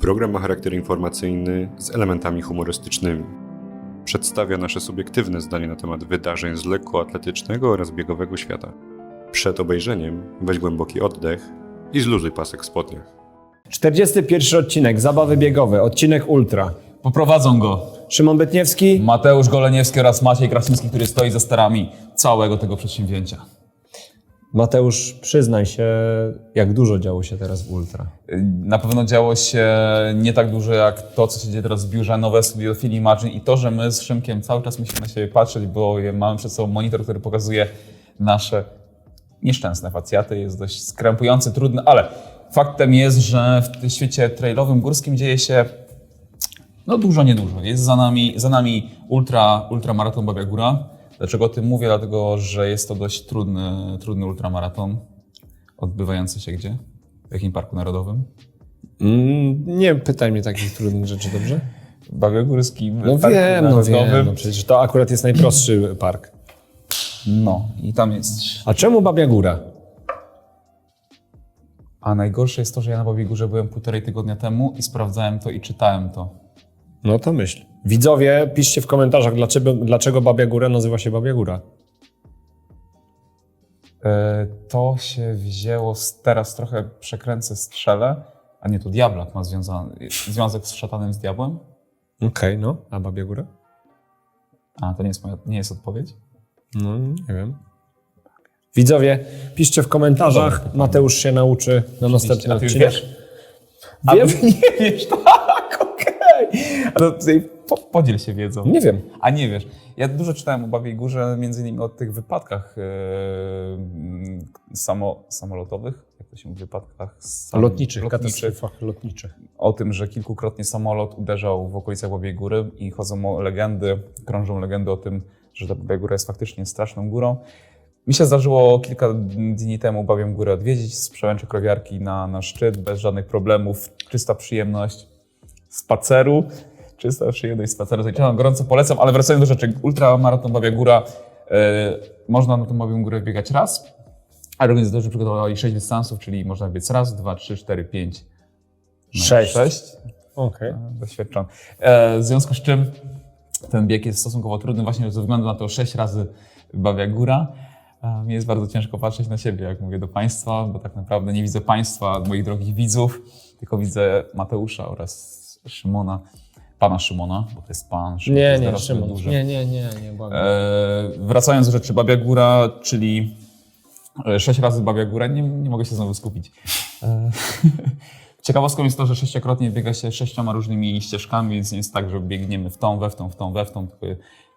Program ma charakter informacyjny z elementami humorystycznymi. Przedstawia nasze subiektywne zdanie na temat wydarzeń z lekkoatletycznego oraz biegowego świata. Przed obejrzeniem weź głęboki oddech i zluzuj pasek w spodniach. 41 odcinek, zabawy biegowe, odcinek ultra. Poprowadzą go Szymon Bytniewski, Mateusz Goleniewski oraz Maciej Krasiński, który stoi za starami całego tego przedsięwzięcia. Mateusz, przyznaj się, jak dużo działo się teraz w ultra. Na pewno działo się nie tak dużo jak to, co się dzieje teraz w biurze, nowe studio Film Imagine i to, że my z Szymkiem cały czas musimy na siebie patrzeć, bo mamy przed sobą monitor, który pokazuje nasze nieszczęsne facjaty. Jest dość skrępujący, trudny, ale faktem jest, że w tym świecie trailowym, górskim dzieje się no dużo, niedużo. Jest za nami, za nami ultra, ultramaraton Babia Góra. Dlaczego o tym mówię? Dlatego, że jest to dość trudny, trudny ultramaraton, odbywający się gdzie? W jakim parku narodowym? Mm, nie pytaj mnie takich trudnych rzeczy, dobrze? Babia Górskim. No Parku wiem, no wiem, no przecież to akurat jest najprostszy park. No i tam jest. A czemu Babia Góra? A najgorsze jest to, że ja na Babiej Górze byłem półtorej tygodnia temu i sprawdzałem to i czytałem to. No to myśl. Widzowie, piszcie w komentarzach, dlaczego, dlaczego Babia Góra nazywa się Babia Góra. E, To się wzięło z, teraz trochę przekręcę strzelę, a nie, to Diablak ma związany, związek z szatanem z diabłem. Okej, no. A Babia Góra? A, to nie jest, moja, nie jest odpowiedź? No, nie wiem. Widzowie, piszcie w komentarzach. Mateusz się nauczy na następny A ty już odcinek. wiesz? A Wiem. nie wiesz, tak, Ale tutaj po, podziel się wiedzą. Nie wiem. A nie wiesz. Ja dużo czytałem o Babiej Górze, między innymi o tych wypadkach mm, samo, samolotowych, jak to się mówi, wypadkach sam, Lotniczych, lotniczych. katastrofach lotniczych. O tym, że kilkukrotnie samolot uderzał w okolicach Babiej Góry i chodzą o legendy, krążą legendy o tym, że ta Babia Góra jest faktycznie straszną górą. Mi się zdarzyło kilka dni temu Babią Górę odwiedzić z przełęczy krowiarki na, na szczyt, bez żadnych problemów, czysta przyjemność spaceru, czysta przyjemność spaceru. Zaliczam, gorąco polecam, ale wracając do rzeczy, ultramaraton Babia Góra, e, można na tą Babią Górę biegać raz, a organizatorzy przygotowali sześć dystansów, czyli można biec raz, dwa, trzy, cztery, pięć, no, Sześć. sześć Okej. doświadczony. E, w związku z czym ten bieg jest stosunkowo trudny właśnie ze względu na to sześć razy Babia Góra. E, mi jest bardzo ciężko patrzeć na siebie, jak mówię do Państwa, bo tak naprawdę nie widzę Państwa, moich drogich widzów, tylko widzę Mateusza oraz Szymona, pana Szymona, bo to jest pan. Szymon Nie, nie, Szymon. duży. Nie, nie, nie, nie. E, wracając do rzeczy, Babia Góra, czyli e, sześć razy Babia Góra, nie, nie mogę się znowu skupić. E, Ciekawostką jest to, że sześciokrotnie biega się sześcioma różnymi ścieżkami, więc nie jest tak, że biegniemy w tą, we w tą, w tą, we w tą, tylko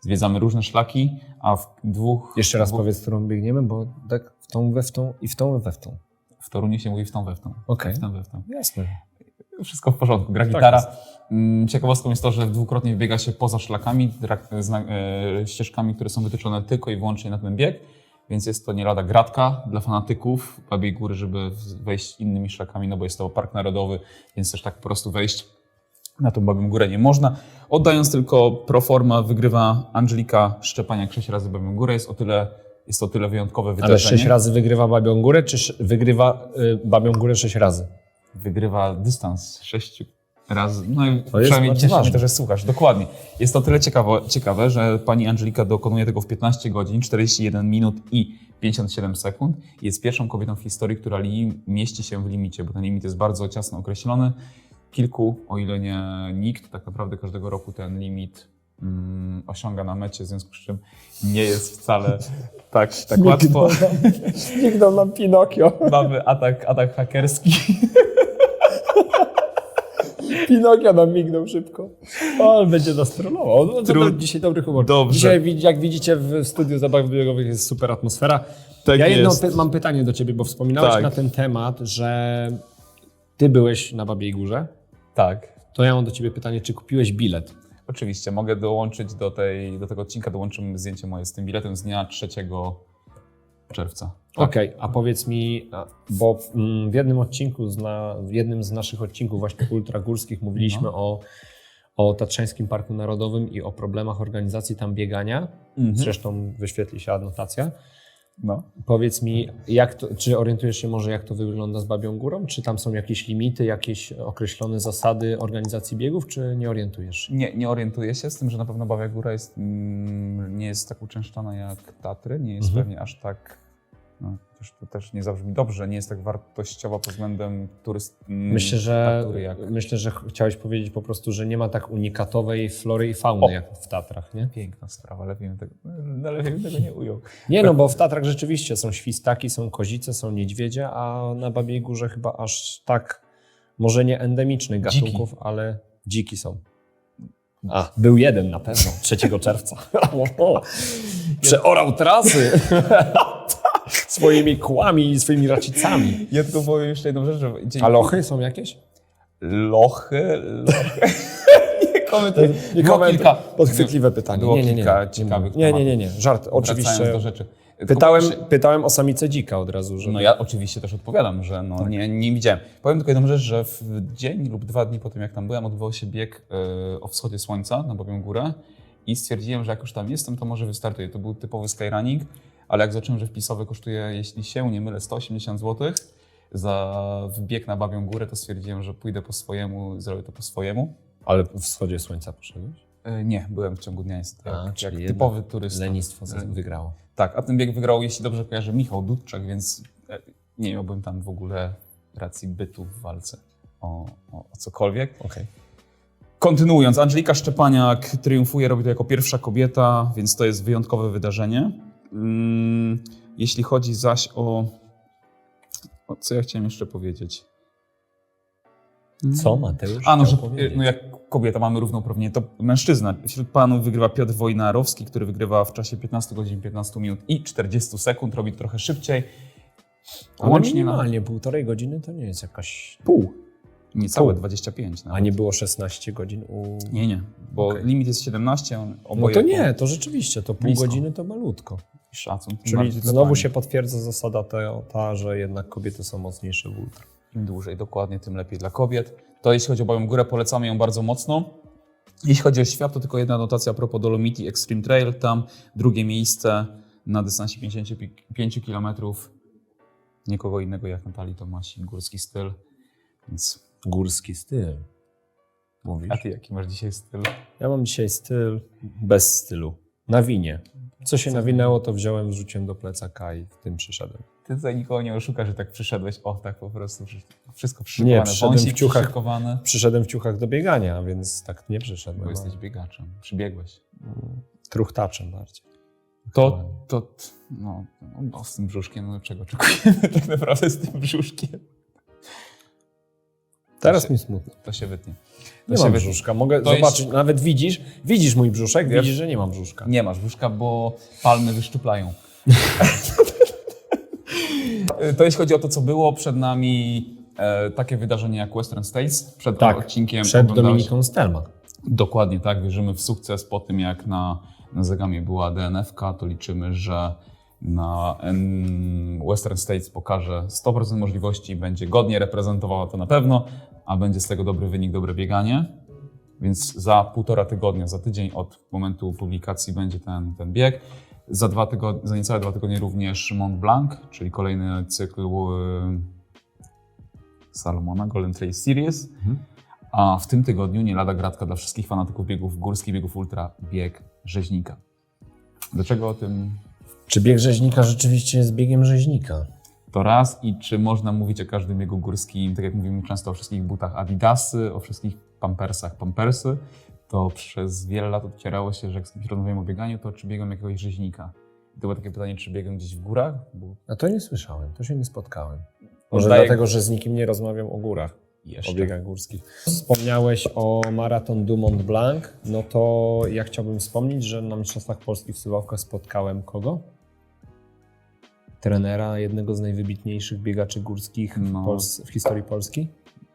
zwiedzamy różne szlaki, a w dwóch... Jeszcze raz dwóch, powiedz, którą biegniemy, bo tak w tą, we w tą i w tą, we w tą. W Torunie się mówi w tą, we w tą. Okej. W tą, we w tą. Jasne. Wszystko w porządku, gra Tak gitara. Mm, Ciekawostką jest to, że dwukrotnie biega się poza szlakami, e, ścieżkami, które są wytyczone tylko i wyłącznie na ten bieg, więc jest to nie lada gratka dla fanatyków Babiej Góry, żeby wejść innymi szlakami, no bo jest to park narodowy, więc też tak po prostu wejść na tą Babią Górę nie można. Oddając tylko pro forma, wygrywa Angelika Szczepaniak sześć razy Babią Górę, jest o tyle, jest to tyle wyjątkowe Ale wydarzenie. sześć razy wygrywa Babią Górę, czy wygrywa y, Babią Górę sześć razy? Wygrywa dystans sześciu razy. No i To jest przynajmniej mnie ważne. to, że słuchasz. Dokładnie. Jest to tyle ciekawe, ciekawe, że pani Angelika dokonuje tego w 15 godzin, 41 minut i 57 sekund. Jest pierwszą kobietą w historii, która li, mieści się w limicie, bo ten limit jest bardzo ciasno określony. Kilku, o ile nie nikt, tak naprawdę każdego roku ten limit mm, osiąga na mecie, w związku z czym nie jest wcale tak, tak łatwo. Śmignął nam Pinokio. Mamy atak, atak hakerski. Pinokio nam mignął szybko. O, on będzie nas trollował. No, to Trud- Dzisiaj dobry humor. Dobrze. Dzisiaj, jak widzicie, w studiu zabaw biegowych jest super atmosfera. Tak ja jedno py- mam pytanie do ciebie, bo wspominałeś Tak. na ten temat, że ty byłeś na Babiej Górze. Tak. To ja mam do ciebie pytanie, czy kupiłeś bilet? Oczywiście, mogę dołączyć do, tej, do tego odcinka, dołączymy zdjęcie moje z tym biletem z dnia 3 czerwca. Tak. Okej, a powiedz mi, a, bo mm, w jednym odcinku, w jednym z naszych odcinków właśnie ultragórskich mówiliśmy No. o, o Tatrzańskim Parku Narodowym i o problemach organizacji tam biegania. Mhm. Zresztą wyświetli się adnotacja. No. Powiedz mi, jak to, czy orientujesz się może, jak to wygląda z Babią Górą? Czy tam są jakieś limity, jakieś określone zasady organizacji biegów, czy nie orientujesz się? Nie, nie orientuję się, z tym, że na pewno Bawia Góra jest, mm, nie jest tak uczęszczana jak Tatry, nie jest Mhm. pewnie aż tak, no, też, to też nie zabrzmi dobrze, nie jest tak wartościowa pod względem turyst, Myślę, że, jak myślę, że ch- chciałeś powiedzieć po prostu, że nie ma tak unikatowej flory i fauny O. jak w Tatrach, nie? piękna sprawa, lepiej bym tego, no, lepiej bym tego nie ujął. Nie, no bo w Tatrach rzeczywiście są świstaki, są kozice, są niedźwiedzie, a na Babiej Górze chyba aż tak, może nie endemicznych Dziki. gatunków, ale dziki są. A, był jeden na pewno, 3 czerwca. Przeorał trasy swoimi kłami i swoimi racicami. Ja tylko powiem jeszcze jedną rzecz, że. A lochy są jakieś? Lochy, lochy. nie komentuj. Nie Było komentuj. kilka- Podchwytliwe pytanie. Było nie, nie, nie. kilka nie, ciekawych nie, nie, nie, nie. Żart, Wracając oczywiście. do rzeczy. Tylko Pytałem, pytałem o samicę dzika od razu, że No ja oczywiście też odpowiadam, że Tak. no, nie, nie widziałem. Powiem tylko jedną rzecz, że w dzień lub dwa dni po tym, jak tam byłem, odbywał się bieg e, o wschodzie słońca na Babią Górę i stwierdziłem, że jak już tam jestem, to może wystartuję. To był typowy skyrunning, ale jak zobaczyłem, że wpisowy kosztuje, jeśli się nie mylę, 180 zł za wbieg na Babią Górę, to stwierdziłem, że pójdę po swojemu, zrobię to po swojemu. Ale w wschodzie słońca poszedłeś? E, Nie, byłem w ciągu dnia, jest A, jak, typowy turysta. Lenistwo za- wygrało. Tak, a ten bieg wygrał, jeśli dobrze kojarzę, Michał Dudczak, więc e, nie miałbym tam w ogóle racji bytu w walce o, o, o cokolwiek. Okej. Kontynuując, Angelika Szczepaniak triumfuje, robi to jako pierwsza kobieta, więc to jest wyjątkowe wydarzenie. Mm, jeśli chodzi zaś o, o... Co ja chciałem jeszcze powiedzieć? Co Mateusz A, no, że powiedzieć? no jak kobieta mamy równouprawnienie, to mężczyzna. Wśród panów wygrywa Piotr Wojnarowski, który wygrywa w czasie 15 godzin, 15 minut i 40 sekund, robi to trochę szybciej. Ale Łącznie na minimalnie półtorej godziny to nie jest jakaś... pół. Niecałe Pół. 25 A nawet. nie było 16 godzin u... Nie, nie, bo Okej. limit jest 17, on No oboje to nie, to rzeczywiście, to pół Blisko. godziny to malutko. Szacun. tym Czyli znowu się potwierdza zasada ta, że jednak kobiety są mocniejsze w ultra. Im dłużej, dokładnie, tym lepiej dla kobiet. To jeśli chodzi o Bałą Górę, polecamy ją bardzo mocno. Jeśli chodzi o świat, to tylko jedna notacja a propos Dolomiti Extreme Trail. Tam drugie miejsce na dystansie 55 km. Nikogo innego jak Natalii Tomasi, górski styl. Więc... Górski styl. Mówisz? A ty jaki masz dzisiaj styl? Ja mam dzisiaj styl bez stylu. Na winie. Co się nawinęło, to wziąłem, wrzuciłem do plecaka i w tym przyszedłem. Ty tutaj nikogo nie oszukasz, że tak przyszedłeś. O, tak po prostu. Wszystko przyszykowane. Nie, przyszedłem w ciuchach. przyszykowane. Przyszedłem w ciuchach do biegania, więc tak nie przyszedłem. Bo jesteś biegaczem. Przybiegłeś. Truchtaczem bardziej. To, to, no, no, z tym brzuszkiem, no czego oczekujemy tak naprawdę z tym brzuszkiem? Teraz się- mi smutno. To się wytnie. To Nie się mam wytnie. brzuszka. Mogę To zobaczyć, jest- nawet widzisz, widzisz mój brzuszek, Ja- widzisz, że nie mam brzuszka. Nie masz brzuszka, bo palmy wyszczuplają. to jeśli chodzi o to, co było przed nami, e, takie wydarzenie jak Western States, przed Tak, odcinkiem Przed oglądałeś- Dominiką Stelma. Dokładnie tak, wierzymy w sukces po tym, jak na, na Zegamie była DNF-ka, to liczymy, że na Western States pokaże 100% możliwości, będzie godnie reprezentowała to na pewno, a będzie z tego dobry wynik, dobre bieganie. Więc za półtora tygodnia, za tydzień od momentu publikacji będzie ten, ten bieg. Za, dwa tygodnie, za niecałe dwa tygodnie również Mont Blanc, czyli kolejny cykl e, Salomona Golden Trail Series. A w tym tygodniu nie lada gratka dla wszystkich fanatyków biegów górskich, biegów ultra, bieg rzeźnika. Dlaczego o tym Czy bieg rzeźnika rzeczywiście jest biegiem rzeźnika? To raz i czy można mówić o każdym biegu górskim, tak jak mówimy często o wszystkich butach Adidasy, o wszystkich pampersach Pampersy, to przez wiele lat odcierało się, że jak z kimś rozmawiam o bieganiu, to czy biegam jakiegoś rzeźnika. I to było takie pytanie, czy biegam gdzieś w górach? Bo A to nie słyszałem, to się nie spotkałem. Może Oddaję- dlatego, że z nikim nie rozmawiam o górach, jeszcze. o biegach górskich. Wspomniałeś o maraton du Mont Blanc, no to ja chciałbym wspomnieć, że na Mistrzostwach Polski w Suwałkach spotkałem kogo? Trenera jednego z najwybitniejszych biegaczy górskich w, No. Pols- w historii Polski.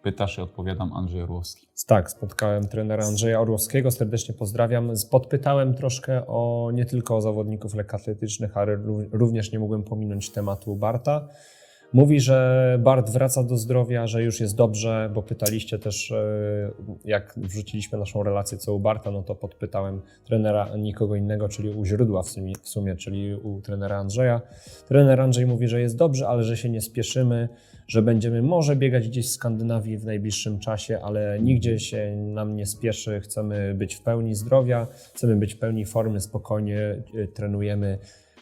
Pytasz i odpowiadam Andrzej Orłowski. Tak, spotkałem trenera Andrzeja Orłowskiego, serdecznie pozdrawiam. Podpytałem troszkę o nie tylko o zawodników lekkoatletycznych, ale ró- również nie mogłem pominąć tematu Barta. Mówi, że Bart wraca do zdrowia, że już jest dobrze, bo pytaliście też, e, jak wrzuciliśmy naszą relację co u Barta, no to podpytałem trenera nikogo innego, czyli u źródła w sumie, w sumie, czyli u trenera Andrzeja. Trener Andrzej mówi, że jest dobrze, ale że się nie spieszymy, że będziemy może biegać gdzieś w Skandynawii w najbliższym czasie, ale nigdzie się nam nie spieszy. Chcemy być w pełni zdrowia, chcemy być w pełni formy, spokojnie e, trenujemy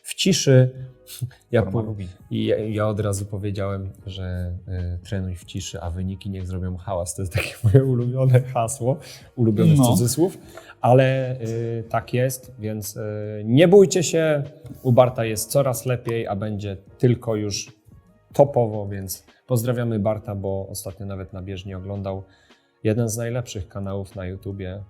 w ciszy. Ja, po, ja, ja od razu powiedziałem, że y, trenuj w ciszy, a wyniki niech zrobią hałas. To jest takie moje ulubione hasło, ulubione w No. cudzysłów, ale y, tak jest, więc y, nie bójcie się. U Barta jest coraz lepiej, a będzie tylko już topowo, więc pozdrawiamy Barta, bo ostatnio nawet na bieżni oglądał jeden z najlepszych kanałów na YouTubie.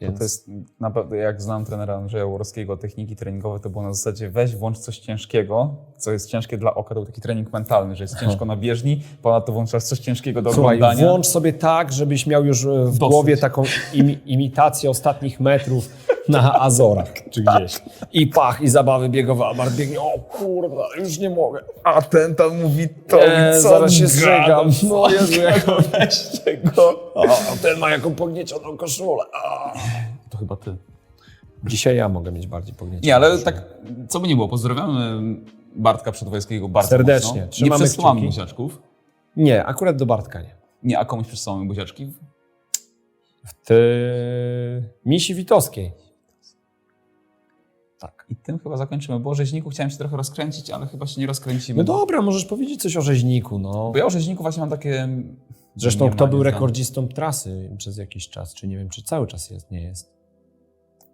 Więc To jest naprawdę, jak znam trenera Andrzeja Łoborskiego, techniki treningowe, to było na zasadzie weź, włącz coś ciężkiego, co jest ciężkie dla oka, to był taki trening mentalny, że jest ciężko na bieżni, ponadto włączasz coś ciężkiego do Słuchaj, oglądania. włącz sobie tak, żebyś miał już e, w Dosyć. głowie taką imi- imitację ostatnich metrów na Azorach czy gdzieś. I pach, i zabawy biegowe, a Bart biegnie, o kurwa, już nie mogę. A ten tam mówi to i co zaraz się co No Jezu, jak weźcie go. a, ten ma jaką pogniecioną koszulę. A. To chyba ty. Dzisiaj ja mogę mieć bardziej pogniecioną Nie, ale koszulę. tak, co by nie było, pozdrawiamy Bartka Przedwojskiego bardzo Serdecznie. mocno. Nie Trzymamy przesyłamy kciuki. buziaczków. Nie, akurat do Bartka nie. Nie, a komuś przesyłamy buziaczki. Ty... Misi Witowskiej. Tak. I tym chyba zakończymy, bo o rzeźniku chciałem się trochę rozkręcić, ale chyba się nie rozkręcimy. No dobra, możesz powiedzieć coś o rzeźniku, no. Bo ja o rzeźniku właśnie mam takie... Zresztą nie kto był nieznanych. rekordzistą trasy przez jakiś czas, czy nie wiem, czy cały czas jest, nie jest.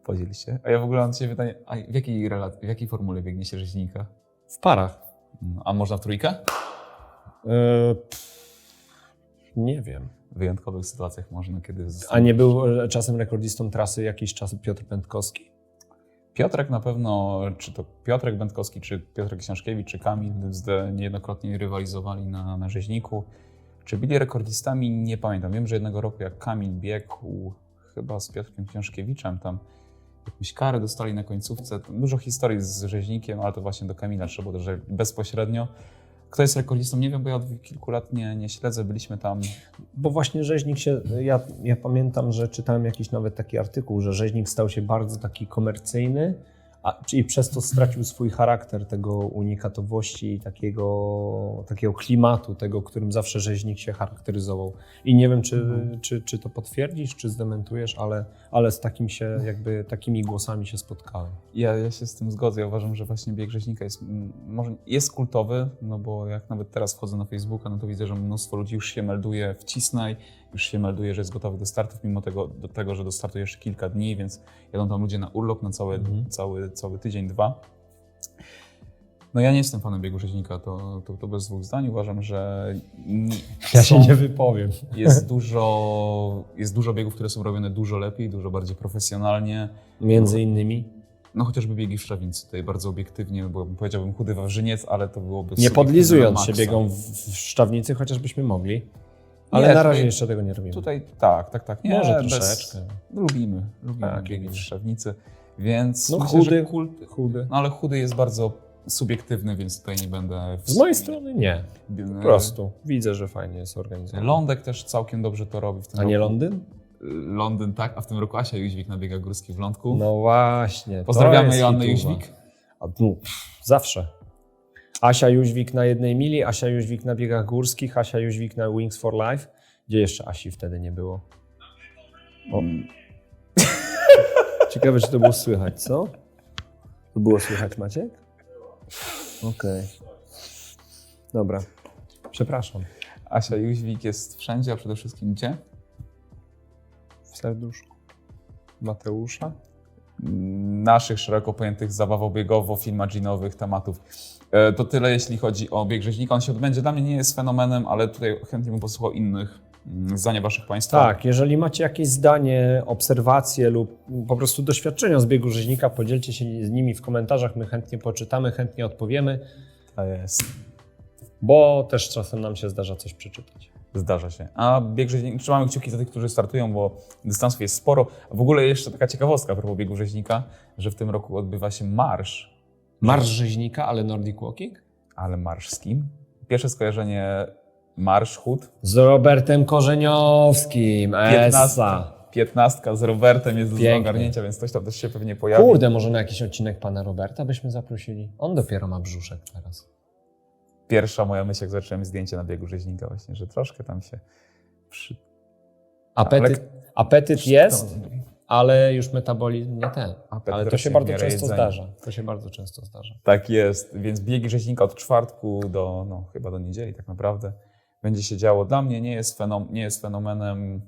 Podziel się. A ja w ogóle mam ciebie pytanie, a w jakiej, rela- w jakiej formule biegnie się rzeźnika? W parach. No, A można w trójkę? E, nie wiem. W wyjątkowych sytuacjach można, kiedy... A nie był e, czasem rekordzistą trasy jakiś czas Piotr Pętkowski? Piotrek na pewno, czy to Piotrek Będkowski, czy Piotrek Książkiewicz, czy Kamil Zde niejednokrotnie rywalizowali na, na rzeźniku. Czy byli rekordzistami? Nie pamiętam. Wiem, że jednego roku jak Kamil biegł chyba z Piotrkiem Książkiewiczem, tam jakąś karę dostali na końcówce. Dużo historii z rzeźnikiem, ale to właśnie do Kamila trzeba było bezpośrednio. Kto jest rekordzistą? Nie wiem, bo ja od kilku lat nie, nie śledzę. Byliśmy tam Bo właśnie rzeźnik się, ja, ja pamiętam, że czytałem jakiś nawet taki artykuł, że rzeźnik stał się bardzo taki komercyjny, a, i przez to stracił swój charakter tego unikatowości i takiego, takiego klimatu, tego, którym zawsze rzeźnik się charakteryzował. I nie wiem, czy, Mhm. czy, czy to potwierdzisz, czy zdementujesz, ale, ale z takim się, jakby takimi głosami się spotkałem. Ja, ja się z tym zgodzę. Ja uważam, że właśnie bieg rzeźnika jest, może jest kultowy, no bo jak nawet teraz wchodzę na Facebooka, no to widzę, że mnóstwo ludzi już się melduje w Cisnaj, już się melduje, że jest gotowy do startów, mimo tego, do tego że do startu jeszcze kilka dni, więc jadą tam ludzie na urlop na cały, Mhm. cały, cały tydzień, dwa. No ja nie jestem fanem biegu rzeźnika, to, to, to bez dwóch zdań. Uważam, że nie, Ja się są- nie wypowiem. jest dużo, jest dużo biegów, które są robione dużo lepiej, dużo bardziej profesjonalnie. Między innymi. No chociażby biegi w Szczawnicy, tutaj bardzo obiektywnie, bo powiedziałbym chudy Wawrzyniec, ale to byłoby Nie podlizując się biegą w, Szczawnicy, chociaż byśmy mogli. Ale Nie, na razie tutaj- jeszcze tego nie robimy. Tutaj tak, tak, tak. Nie, Może bez- troszeczkę. Lubimy, lubimy Tak. Szczawnicy, więc No myślę, chudy, kult, chudy. no ale chudy jest bardzo subiektywny, więc tutaj nie będę... Z mojej strony nie. Po prostu. Widzę, że fajnie jest organizowane. Lądek też całkiem dobrze to robi w tym A nie roku. Londyn? Londyn, tak, a w tym roku Asia Jóźwik na biegach górskich w Lądku. No właśnie. Pozdrawiamy Joannę. Jóźwik. A, no, zawsze. Asia Jóźwik na jednej mili, Asia Jóźwik na biegach górskich, Asia Jóźwik na Wings for Life. Gdzie jeszcze Asi wtedy nie było? O. Ciekawe, czy to było słychać, co? To było słychać, Maciek? Okej. Dobra. Przepraszam. Asia Jóźwik jest wszędzie, a przede wszystkim gdzie? W serduszku. Mateusza? Naszych szeroko pojętych zabawobiegowo-filmaginowych tematów. E, To tyle, jeśli chodzi o bieg rzeźnika. On się odbędzie. Dla mnie nie jest fenomenem, ale tutaj chętnie bym posłuchał innych mm, zdania waszych państwa. Tak, jeżeli macie jakieś zdanie, obserwacje lub po prostu doświadczenia z biegu rzeźnika, podzielcie się z nimi w komentarzach. My chętnie poczytamy, chętnie odpowiemy, To jest. bo też czasem nam się zdarza coś przeczytać. Zdarza się. A bieg rzeźnika, trzymamy kciuki za tych, którzy startują, bo dystansów jest sporo. W ogóle jeszcze taka ciekawostka a propos biegu rzeźnika, że w tym roku odbywa się marsz, Marsz rzeźnika, ale Nordic Walking? ale marsz z kim? pierwsze skojarzenie marsz, chód. Z Robertem Korzeniowskim, Essa. Piętnastka z Robertem jest do Pięknie. ogarnięcia, więc ktoś tam też się pewnie pojawi. Kurde, może na jakiś odcinek pana Roberta byśmy zaprosili? On dopiero ma brzuszek teraz. Pierwsza moja myśl, jak zacząłem zdjęcie na biegu rzeźnika właśnie, że troszkę tam się przy... Apetyt, apetyt jest, ale już metabolizm nie ten. Apetyt Ale to się bardzo często jedzenia. zdarza. To się bardzo często zdarza. Tak jest, więc biegi rzeźnika od czwartku do, no chyba do niedzieli tak naprawdę będzie się działo. Dla mnie nie jest, fenom, nie jest fenomenem,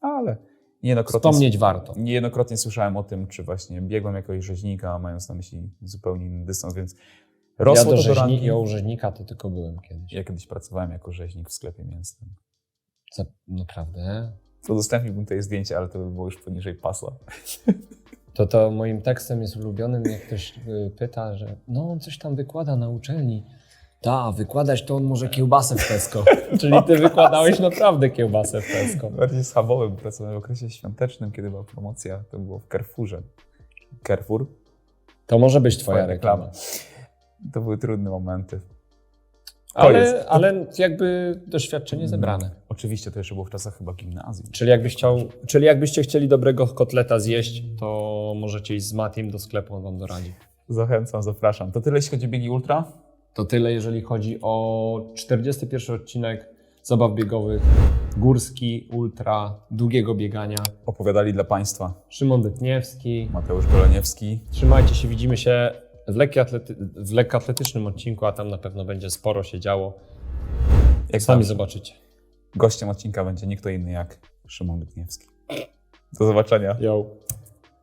ale niejednokrotnie, Wspomnieć warto. niejednokrotnie słyszałem o tym, czy właśnie biegłem jakiegoś rzeźnika, mając na myśli zupełnie inny dystans, więc rosło do to do rzeźni, rangi. ja u rzeźnika to tylko byłem kiedyś. Ja kiedyś pracowałem jako rzeźnik w sklepie mięsnym. Za, naprawdę? Udostępniłbym tutaj zdjęcie, ale to by było już poniżej pasa. To to moim tekstem jest ulubionym, jak ktoś y, pyta, że no on coś tam wykłada na uczelni. Da, wykładać to on może kiełbasę w Tesco. Czyli ty wykładałeś naprawdę kiełbasę w Tesco. Bardziej schabowym pracowałem w okresie świątecznym, kiedy była promocja, to było w Carrefourze. Carrefour, To może być twoja Twoja reklama. reklama. To były trudne momenty. Ale, ale jakby doświadczenie zebrane. Oczywiście to jeszcze było w czasach chyba gimnazjum. Czyli, jakbyś chciał, czyli jakbyście chcieli dobrego kotleta zjeść, to możecie iść z Matim do sklepu, on wam doradzi. Zachęcam, zapraszam. To tyle jeśli chodzi o biegi ultra. To tyle, jeżeli chodzi o 41 odcinek zabaw biegowych, górski, ultra, długiego biegania. Opowiadali dla Państwa Szymon Dytniewski. Mateusz Goleniewski. Trzymajcie się, widzimy się w, lekkoatlety- w lekkoatletycznym odcinku, a tam na pewno będzie sporo się działo. Jak Sami zawsze, zobaczycie. gościem odcinka będzie nie kto inny jak Szymon Bytniewski. Do zobaczenia. Yo.